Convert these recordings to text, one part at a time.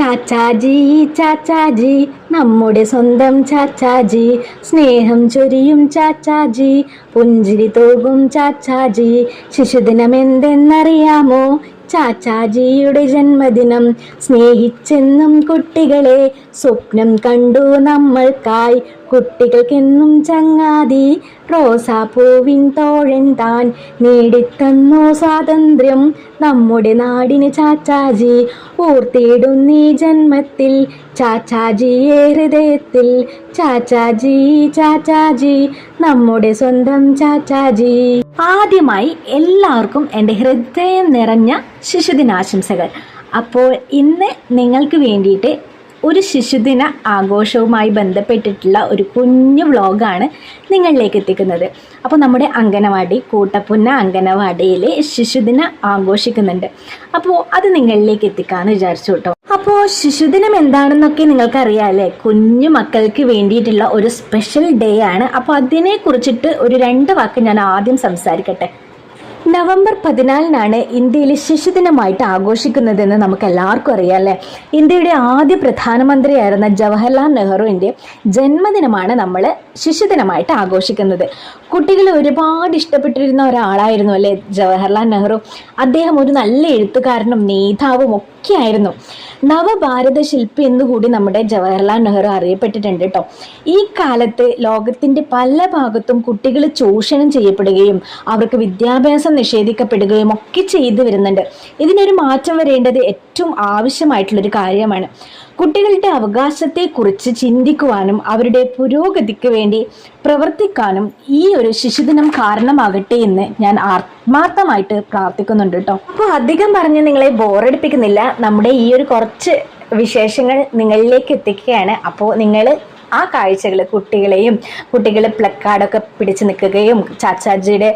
ചാച്ചാജി ചാച്ചാജി നമ്മുടെ സ്വന്തം ചാച്ചാജി. സ്നേഹം ചൊരിയും ചാച്ചാജി പുഞ്ചിരി തോകും ചാച്ചാജി. ശിശുദിനം എന്തെന്നറിയാമോ ചാച്ചാജിയുടെ ജന്മദിനം. സ്നേഹിച്ചെന്നും കുട്ടികളെ സ്വപ്നം കണ്ടു നമ്മൾക്കായി കുട്ടികൾക്കെന്നും ചങ്ങാതി റോസാപ്പൂവിൻ തോഴൻ താൻ നേടിത്തന്നു സ്വാതന്ത്ര്യം. നമ്മുടെ നാടിന് ചാച്ചാജി ഓർത്തിടുന്നീ ജന്മത്തിൽ ചാച്ചാജിയെ ഹൃദയത്തിൽ. ചാച്ചാജി ചാച്ചാജി നമ്മുടെ സ്വന്തം ചാച്ചാജി. ആദ്യമായി എല്ലാവർക്കും എന്റെ ഹൃദയം നിറഞ്ഞ ശിശുദിനാശംസകൾ. അപ്പോൾ ഇന്ന് നിങ്ങൾക്ക് വേണ്ടിയിട്ട് ഒരു ശിശുദിന ആഘോഷവുമായി ബന്ധപ്പെട്ടിട്ടുള്ള ഒരു കുഞ്ഞു വ്ളോഗാണ് നിങ്ങളിലേക്ക് എത്തിക്കുന്നത്. അപ്പോൾ നമ്മുടെ അംഗനവാടി കൂട്ടപ്പുന്ന അംഗനവാടിയിൽ ശിശുദിന ആഘോഷിക്കുന്നുണ്ട്. അപ്പോൾ അത് നിങ്ങളിലേക്ക് എത്തിക്കാമെന്ന് വിചാരിച്ചു കേട്ടോ. അപ്പോൾ ശിശുദിനം എന്താണെന്നൊക്കെ നിങ്ങൾക്കറിയാമല്ലേ കുഞ്ഞു മക്കൾക്ക് വേണ്ടിയിട്ടുള്ള ഒരു സ്പെഷ്യൽ ഡേ ആണ്. അപ്പോൾ അതിനെക്കുറിച്ചിട്ട് ഒരു രണ്ട് വാക്ക് ഞാൻ ആദ്യം സംസാരിക്കട്ടെ. നവംബർ പതിനാലിനാണ് ഇന്ത്യയിൽ ശിശുദിനമായിട്ട് ആഘോഷിക്കുന്നതെന്ന് നമുക്ക് എല്ലാവർക്കും അറിയാം അല്ലേ? ഇന്ത്യയുടെ ആദ്യ പ്രധാനമന്ത്രിയായിരുന്ന ജവഹർലാൽ നെഹ്റുവിന്റെ ജന്മദിനമാണ് നമ്മൾ ശിശുദിനമായിട്ട് ആഘോഷിക്കുന്നത്. കുട്ടികൾ ഒരുപാട് ഇഷ്ടപ്പെട്ടിരുന്ന ഒരാളായിരുന്നു അല്ലേ ജവഹർലാൽ നെഹ്റു? അദ്ദേഹം ഒരു നല്ല എഴുത്തുകാരനും നേതാവും ഒക്കെ ആയിരുന്നു നവഭാരത ശില്പി എന്നുകൂടി നമ്മുടെ ജവഹർലാൽ നെഹ്റു അറിയപ്പെട്ടിട്ടുണ്ട് കേട്ടോ ഈ കാലത്ത് ലോകത്തിന്റെ പല ഭാഗത്തും കുട്ടികൾ ചൂഷണം ചെയ്യപ്പെടുകയും അവർക്ക് വിദ്യാഭ്യാസം നിഷേധിക്കപ്പെടുകയും ഒക്കെ ചെയ്തു വരുന്നുണ്ട്. ഇതിനൊരു മാറ്റം വരേണ്ടത് ഏറ്റവും ആവശ്യമായിട്ടുള്ളൊരു കാര്യമാണ്. കുട്ടികളുടെ അവകാശത്തെക്കുറിച്ച് ചിന്തിക്കുവാനും അവരുടെ പുരോഗതിക്ക് വേണ്ടി പ്രവർത്തിക്കാനും ഈ ഒരു ശിശുദിനം കാരണമാകട്ടെ എന്ന് ഞാൻ ആത്മാർത്ഥമായിട്ട് പ്രാർത്ഥിക്കുന്നുണ്ട് കേട്ടോ. അപ്പോൾ അധികം പറഞ്ഞ് നിങ്ങളെ ബോറടിപ്പിക്കുന്നില്ല. നമ്മുടെ ഈ ഒരു കുറച്ച് വിശേഷങ്ങൾ നിങ്ങളിലേക്ക് എത്തിക്കുകയാണ്. അപ്പോൾ നിങ്ങൾ ആ കാഴ്ചകൾ കുട്ടികളെയും കുട്ടികൾ പ്ലക്കാർഡൊക്കെ പിടിച്ച് നിൽക്കുകയും ചാച്ചാജിയുടെ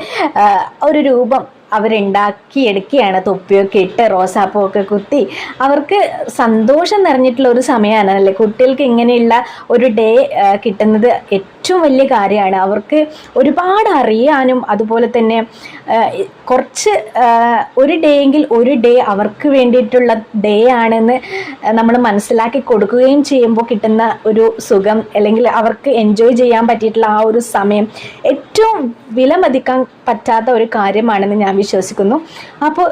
ഒരു രൂപം അവരുണ്ടാക്കിയെടുക്കുകയാണ്. തൊപ്പിയൊക്കെ ഇട്ട് റോസാപ്പൊക്കെ കുത്തി. അവർക്ക് സന്തോഷം നിറഞ്ഞിട്ടുള്ള ഒരു സമയമാണ് അല്ലേ കുട്ടികൾക്ക് ഇങ്ങനെയുള്ള ഒരു ഡേ കിട്ടുന്നത് ഏറ്റവും വലിയ കാര്യമാണ്. അവർക്ക് ഒരുപാട് അറിയാനും അതുപോലെ തന്നെ കുറച്ച് ഒരു ഡേ എങ്കിൽ ഒരു ഡേ അവർക്ക് വേണ്ടിയിട്ടുള്ള ഡേ ആണെന്ന് നമ്മൾ മനസ്സിലാക്കി കൊടുക്കുകയും ചെയ്യുമ്പോൾ കിട്ടുന്ന ഒരു സുഖം അല്ലെങ്കിൽ അവർക്ക് എൻജോയ് ചെയ്യാൻ പറ്റിയിട്ടുള്ള ആ ഒരു സമയം ഏറ്റവും വിലമതിക്കാൻ പറ്റാത്ത ഒരു കാര്യമാണെന്ന് ഞാൻ വിശ്വസിക്കുന്നു. അപ്പോൾ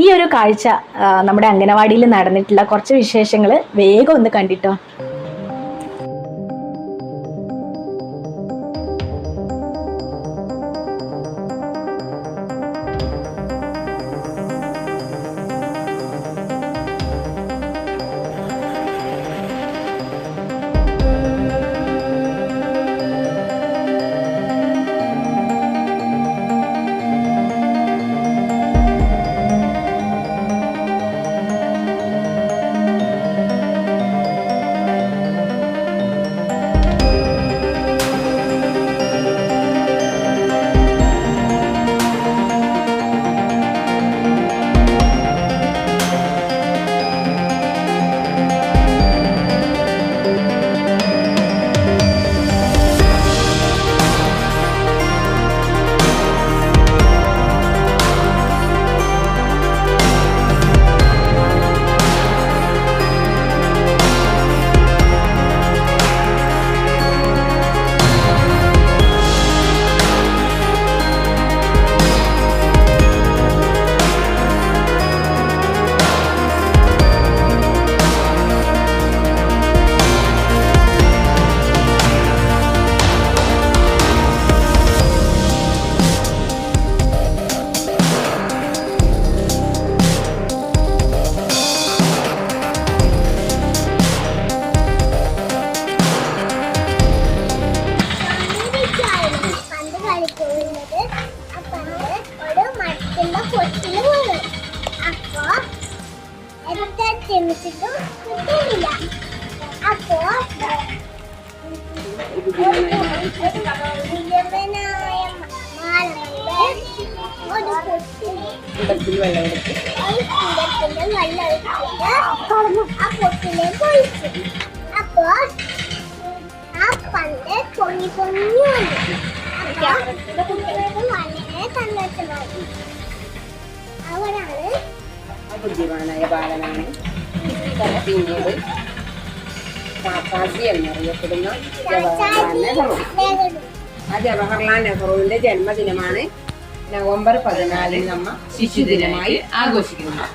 ഈ ഒരു കാഴ്ച നമ്മുടെ അംഗനവാടിയിൽ നടന്നിട്ടുള്ള കുറച്ച് വിശേഷങ്ങൾ വേഗം ഒന്ന് കണ്ടിട്ടോ? കുടത്തിന്റെ വെള്ളം എടുത്തിട്ട് ആ പൊട്ടിലേക്ക് ഒഴിച്ചു അപ്പോ ആ പണ്ട് പൊങ്ങി പൊങ്ങി വന്നു കുട്ടികൾക്ക് വളരെ സന്തോഷമായി അവരാണ് ബുദ്ധിമാനായ ബാലനാണ് പിന്നീട് ചാച്ചാജി എന്നറിയപ്പെടുന്ന ജവഹർലാൽ നെഹ്റു ആ ജവഹർലാൽ നെഹ്റുവിന്റെ ജന്മദിനമാണ്. നവംബർ പതിനാലിന് നമ്മ ശിശുദിനമായി ആഘോഷിക്കുന്നത്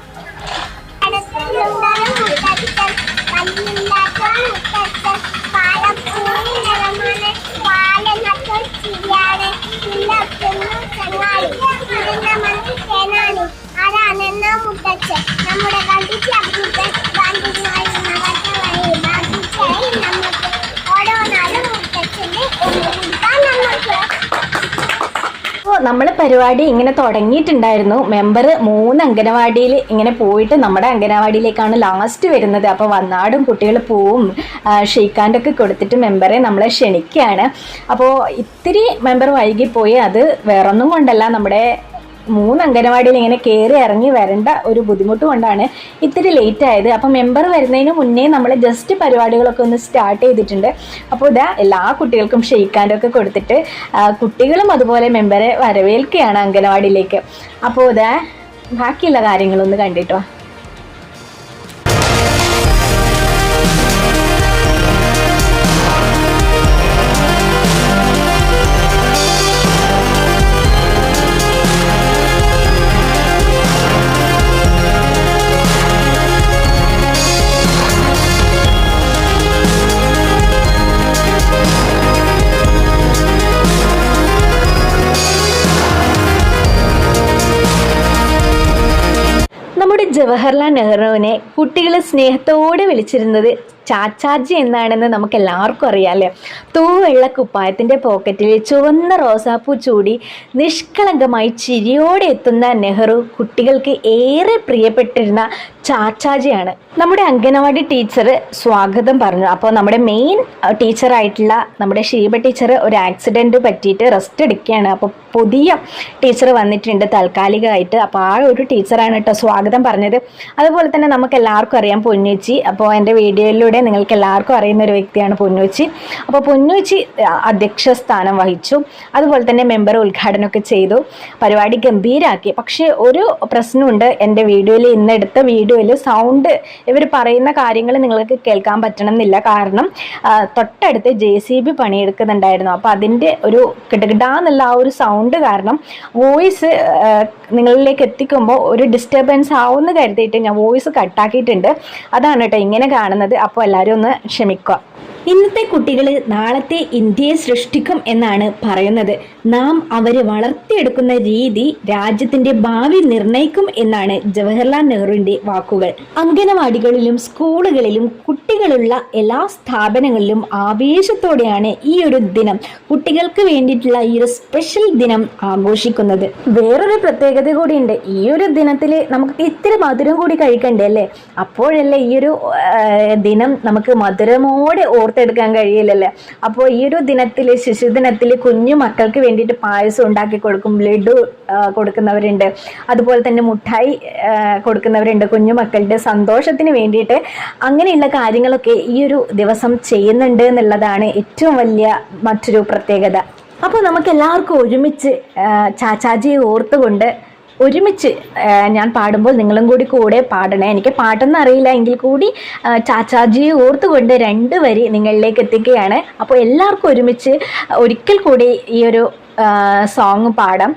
നമ്മൾ പരിപാടി ഇങ്ങനെ തുടങ്ങിയിട്ടുണ്ടായിരുന്നു. മെമ്പർ മൂന്ന് അംഗനവാടിയിൽ ഇങ്ങനെ പോയിട്ട് നമ്മുടെ അംഗനവാടിയിലേക്കാണ് ലാസ്റ്റ് വരുന്നത്. അപ്പോൾ വന്നാടും കുട്ടികൾ പോവും ഷെയ്ക്കാന്റൊക്കെ കൊടുത്തിട്ട് മെമ്പറെ നമ്മളെ ക്ഷണിക്കുകയാണ്. അപ്പോൾ ഇത്തിരി മെമ്പർ വൈകിപ്പോയി. അത് വേറൊന്നും കൊണ്ടല്ല. നമ്മുടെ മൂന്ന് അംഗനവാടിയിൽ ഇങ്ങനെ കയറി ഇറങ്ങി വരേണ്ട ഒരു ബുദ്ധിമുട്ട് കൊണ്ടാണ് ഇത്തിരി ലേറ്റ് ആയത്. അപ്പം മെമ്പർ വരുന്നതിന് മുന്നേ നമ്മൾ ജസ്റ്റ് പരിപാടികളൊക്കെ ഒന്ന് സ്റ്റാർട്ട് ചെയ്തിട്ടുണ്ട്. അപ്പോൾ ഇതാ എല്ലാ കുട്ടികൾക്കും ഷെയ്ക്കാന്റൊക്കെ കൊടുത്തിട്ട് കുട്ടികളും അതുപോലെ മെമ്പറെ വരവേൽക്കുകയാണ് അംഗനവാടിയിലേക്ക്. അപ്പോൾ ഇതാ ബാക്കിയുള്ള കാര്യങ്ങളൊന്ന് കണ്ടിട്ടോ. ജവഹർലാൽ നെഹ്റുവിനെ കുട്ടികൾ സ്നേഹത്തോടെ വിളിച്ചിരുന്നത് ചാച്ചാജി എന്നാണെന്ന് നമുക്ക് എല്ലാവർക്കും അറിയാമല്ലേ തൂവെള്ള കുപ്പായത്തിന്റെ പോക്കറ്റിൽ ചുവന്ന റോസാപ്പൂ ചൂടി നിഷ്കളങ്കമായി ചിരിയോടെ എത്തുന്ന നെഹ്റു കുട്ടികൾക്ക് ഏറെ പ്രിയപ്പെട്ടിരുന്ന ചാച്ചാജിയാണ്. നമ്മുടെ അംഗനവാടി ടീച്ചർ സ്വാഗതം പറഞ്ഞു. അപ്പോൾ നമ്മുടെ മെയിൻ ടീച്ചറായിട്ടുള്ള നമ്മുടെ ഷീബ ടീച്ചർ ഒരു ആക്സിഡന്റ് പറ്റിയിട്ട് റെസ്റ്റ് എടുക്കുകയാണ്. അപ്പോൾ പുതിയ ടീച്ചർ വന്നിട്ടുണ്ട് താൽക്കാലികമായിട്ട്. അപ്പോൾ ആ ഒരു ടീച്ചറാണ് കേട്ടോ സ്വാഗതം പറഞ്ഞത്. അതുപോലെ തന്നെ നമുക്ക് എല്ലാവർക്കും അറിയാം പൊന്നുച്ചി. അപ്പോൾ എന്റെ വീഡിയോയിലൂടെ നിങ്ങൾക്ക് എല്ലാവർക്കും അറിയുന്ന ഒരു വ്യക്തിയാണ് പൊന്നുച്ചി. അപ്പോൾ പൊന്നുച്ചി അധ്യക്ഷ സ്ഥാനം വഹിച്ചു. അതുപോലെ തന്നെ മെമ്പർ ഉദ്ഘാടനമൊക്കെ ചെയ്തു. പരിപാടി ഗംഭീരാക്കി. പക്ഷേ ഒരു പ്രശ്നമുണ്ട് എന്റെ വീഡിയോയിൽ ഇന്നെടുത്ത വീഡിയോയിൽ സൗണ്ട് ഇവർ പറയുന്ന കാര്യങ്ങൾ നിങ്ങൾക്ക് കേൾക്കാൻ പറ്റണം എന്നില്ല കാരണം തൊട്ടടുത്ത് ജെ സി ബി പണിയെടുക്കുന്നുണ്ടായിരുന്നു. അപ്പോൾ അതിന്റെ ഒരു കിടകിടാന്നുള്ള ആ ഒരു സൗണ്ട് കാരണം വോയിസ് നിങ്ങളിലേക്ക് എത്തിക്കുമ്പോൾ ഒരു ഡിസ്റ്റർബൻസ് ആവുമെന്ന് കരുതിയിട്ട് ഞാൻ വോയിസ് കട്ടാക്കിയിട്ടുണ്ട് അതാണ് കേട്ടോ ഇങ്ങനെ കാണുന്നത്. അപ്പോൾ എല്ലാവരും ഒന്ന് ക്ഷമിക്കുക. ഇന്നത്തെ കുട്ടികൾ നാളത്തെ ഇന്ത്യയെ സൃഷ്ടിക്കും എന്നാണ് പറയുന്നത്. നാം അവരെ വളർത്തിയെടുക്കുന്ന രീതി രാജ്യത്തിന്റെ ഭാവി നിർണയിക്കും എന്നാണ് ജവഹർലാൽ നെഹ്റുവിന്റെ വാക്കുകൾ. അംഗനവാടികളിലും സ്കൂളുകളിലും കുട്ടികളുള്ള എല്ലാ സ്ഥാപനങ്ങളിലും ആവേശത്തോടെയാണ് ഈ ഒരു ദിനം കുട്ടികൾക്ക് വേണ്ടിയിട്ടുള്ള ഈ ഒരു സ്പെഷ്യൽ ദിനം ആഘോഷിക്കുന്നത്. വേറൊരു പ്രത്യേകത കൂടിയുണ്ട്. ഈ ഒരു ദിനത്തിൽ നമുക്ക് ഇത്തിരി മധുരം കൂടി കഴിക്കണ്ടേ അല്ലേ? അപ്പോഴല്ലേ ഈ ഒരു ദിനം നമുക്ക് മധുരമോടെ ഓർത്തെടുക്കാൻ കഴിയില്ലല്ലേ? അപ്പോൾ ഈ ഒരു ദിനത്തിൽ ശിശുദിനത്തിൽ കുഞ്ഞു മക്കൾക്ക് വേണ്ടിയിട്ട് പായസം ഉണ്ടാക്കി കൊടുക്കും ലഡു കൊടുക്കുന്നവരുണ്ട്. അതുപോലെ തന്നെ മുട്ടായി കൊടുക്കുന്നവരുണ്ട്. കുഞ്ഞു മക്കളുടെ സന്തോഷത്തിന് വേണ്ടിയിട്ട് അങ്ങനെയുള്ള കാര്യങ്ങളൊക്കെ ഈ ഒരു ദിവസം ചെയ്യുന്നുണ്ട് എന്നുള്ളതാണ് ഏറ്റവും വലിയ മറ്റൊരു പ്രത്യേകത. അപ്പോൾ നമുക്ക് എല്ലാവർക്കും ഒരുമിച്ച് ചാച്ചാജിയെ ഓർത്തുകൊണ്ട് ഒരുമിച്ച് ഞാൻ പാടുമ്പോൾ നിങ്ങളും കൂടി കൂടെ പാടണേ. എനിക്ക് പാട്ടൊന്നും അറിയില്ല. എങ്കിൽ കൂടി ചാച്ചാജിയെ ഓർത്തുകൊണ്ട് രണ്ട് വരി നിങ്ങളിലേക്ക് എത്തിക്കുകയാണ്. അപ്പോൾ എല്ലാവർക്കും ഒരുമിച്ച് ഒരിക്കൽ കൂടി ഈ ഒരു സോങ് പാടാം.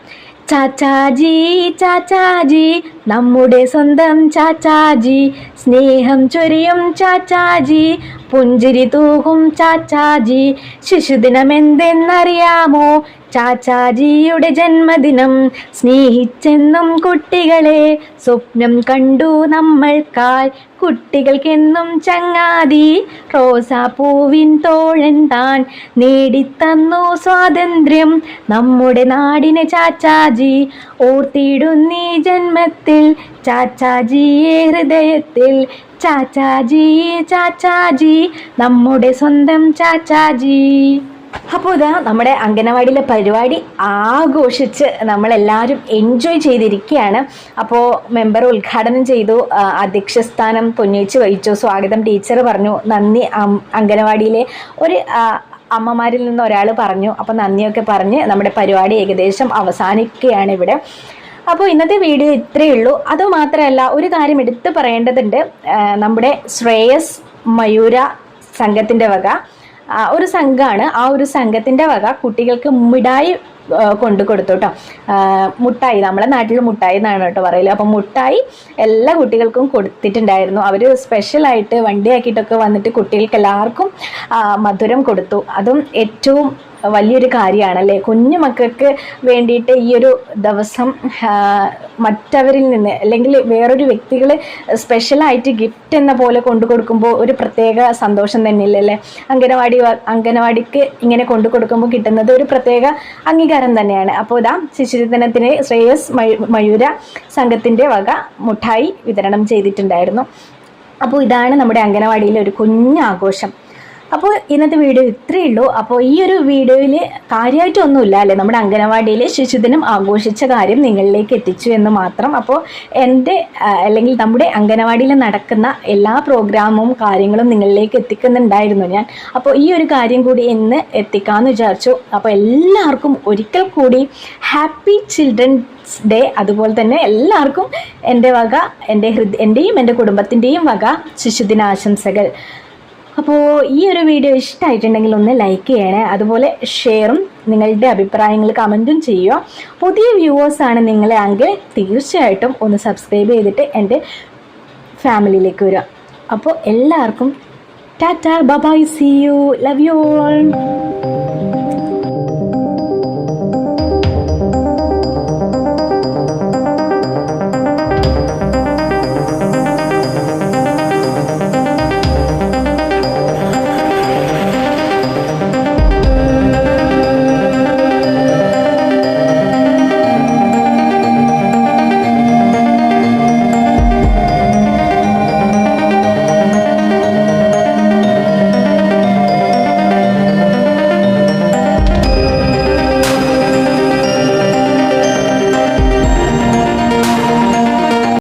ചാച്ചാജി ചാച്ചാജി നമ്മുടെ സ്വന്തം ചാച്ചാജി. സ്നേഹം ചൊരിയും ചാച്ചാജി. പുഞ്ചിരി തൂകും ചാച്ചാജി. ശിശുദിനമെന്തെന്നറിയാമോ? ചാച്ചാജിയുടെ ജന്മദിനം. സ്നേഹിച്ചെന്നും കുട്ടികളെ സ്വപ്നം കണ്ടു നമ്മൾക്കാൽ കുട്ടികൾക്കെന്നും ചങ്ങാതി റോസാപ്പൂവിൻ തോഴൻ താൻ നേടിത്തന്നു സ്വാതന്ത്ര്യം. നമ്മുടെ നാടിന് ചാച്ചാജി ഓർത്തിടുന്നീ ജന്മത്തിൽ. ചാച്ചാജിയെ ഹൃദയത്തിൽ ചാച്ചാജി ചാച്ചാജി. നമ്മുടെ സ്വന്തം ചാച്ചാജി. അപ്പോൾ ഇതാ നമ്മുടെ അംഗനവാടിയിലെ പരിപാടി ആഘോഷിച്ച് നമ്മളെല്ലാവരും എൻജോയ് ചെയ്തിരിക്കുകയാണ്. അപ്പോൾ മെമ്പർ ഉദ്ഘാടനം ചെയ്തു. അധ്യക്ഷ സ്ഥാനം പൊന്നിച്ച് വഹിച്ചു. സ്വാഗതം ടീച്ചർ പറഞ്ഞു. നന്ദി അംഗനവാടിയിലെ ഒരു അമ്മമാരിൽ നിന്ന് ഒരാൾ പറഞ്ഞു. അപ്പോൾ നന്ദിയൊക്കെ പറഞ്ഞ് നമ്മുടെ പരിപാടി ഏകദേശം അവസാനിക്കുകയാണ് ഇവിടെ. അപ്പോൾ ഇന്നത്തെ വീഡിയോ ഇത്രയേ ഉള്ളൂ. അതുമാത്രമല്ല ഒരു കാര്യം എടുത്തു പറയേണ്ടതുണ്ട്. നമ്മുടെ ശ്രേയസ് മയൂര സംഘത്തിന്റെ വക. ഒരു സംഘമാണ് ആ ഒരു സംഘത്തിന്റെ വക കുട്ടികൾക്ക് മിഠായി കൊണ്ടു കൊടുത്തു കേട്ടോ മുട്ടായി. നമ്മുടെ നാട്ടിൽ മുട്ടായി എന്നാണ് കേട്ടോ പറയൽ. അപ്പം മുട്ടായി എല്ലാ കുട്ടികൾക്കും കൊടുത്തിട്ടുണ്ടായിരുന്നു. അവർ സ്പെഷ്യലായിട്ട് വണ്ടിയാക്കിയിട്ടൊക്കെ വന്നിട്ട് കുട്ടികൾക്ക് എല്ലാവർക്കും മധുരം കൊടുത്തു. അതും ഏറ്റവും വലിയൊരു കാര്യമാണ് അല്ലേ കുഞ്ഞു മക്കൾക്ക് വേണ്ടിയിട്ട് ഈ ഒരു ദിവസം മറ്റവരിൽ നിന്ന് അല്ലെങ്കിൽ വേറൊരു വ്യക്തികൾ സ്പെഷ്യലായിട്ട് ഗിഫ്റ്റ് എന്ന പോലെ കൊണ്ടു കൊടുക്കുമ്പോൾ ഒരു പ്രത്യേക സന്തോഷം തന്നെയില്ലല്ലേ? അംഗനവാടി വ- അംഗനവാടിക്ക് ഇങ്ങനെ കൊണ്ടു കൊടുക്കുമ്പോൾ കിട്ടുന്നത് ഒരു പ്രത്യേക അംഗീകാരം തന്നെയാണ്. അപ്പോൾ ഇതാ ശിശുദിനത്തിന് ശ്രേയസ് മയു- മയൂര സംഘത്തിന്റെ വക മുഠായി വിതരണം ചെയ്തിട്ടുണ്ടായിരുന്നു. അപ്പോൾ ഇതാണ് നമ്മുടെ അംഗനവാടിയിലെ ഒരു കുഞ്ഞാഘോഷം. അപ്പോൾ ഇന്നത്തെ വീഡിയോ ഇത്രയേ ഉള്ളൂ. അപ്പോൾ ഈ ഒരു വീഡിയോയിൽ കാര്യമായിട്ടൊന്നുമില്ല അല്ലേ? നമ്മുടെ അംഗനവാടിയിൽ ശിശുദിനം ആഘോഷിച്ച കാര്യം നിങ്ങളിലേക്ക് എത്തിച്ചു എന്ന് മാത്രം. അപ്പോൾ എന്റെ അല്ലെങ്കിൽ നമ്മുടെ അംഗനവാടിയിൽ നടക്കുന്ന എല്ലാ പ്രോഗ്രാമും കാര്യങ്ങളും നിങ്ങളിലേക്ക് എത്തിക്കുന്നുണ്ടായിരുന്നു ഞാൻ. അപ്പോൾ ഈ ഒരു കാര്യം കൂടി ഇന്ന് എത്തിക്കാമെന്ന് വിചാരിച്ചു. അപ്പോൾ എല്ലാവർക്കും ഒരിക്കൽ കൂടി ഹാപ്പി ചിൽഡ്രൻസ് ഡേ. അതുപോലെ തന്നെ എല്ലാവർക്കും എന്റെ വക എന്റെ ഹൃദയ എന്റെയും എന്റെ കുടുംബത്തിന്റെയും വക ശിശുദിനാശംസകൾ. അപ്പോൾ ഈ ഒരു വീഡിയോ ഇഷ്ടമായിട്ടുണ്ടെങ്കിൽ ഒന്ന് ലൈക്ക് ചെയ്യണേ. അതുപോലെ ഷെയറും നിങ്ങളുടെ അഭിപ്രായങ്ങൾ കമന്റും ചെയ്യുക. പുതിയ വ്യൂവേഴ്സ് ആണ് നിങ്ങളെ അങ്കിൽ തീർച്ചയായിട്ടും ഒന്ന് സബ്സ്ക്രൈബ് ചെയ്തിട്ട് എന്റെ ഫാമിലിയിലേക്ക് വരിക. അപ്പോൾ എല്ലാവർക്കും tata bye bye see you love you all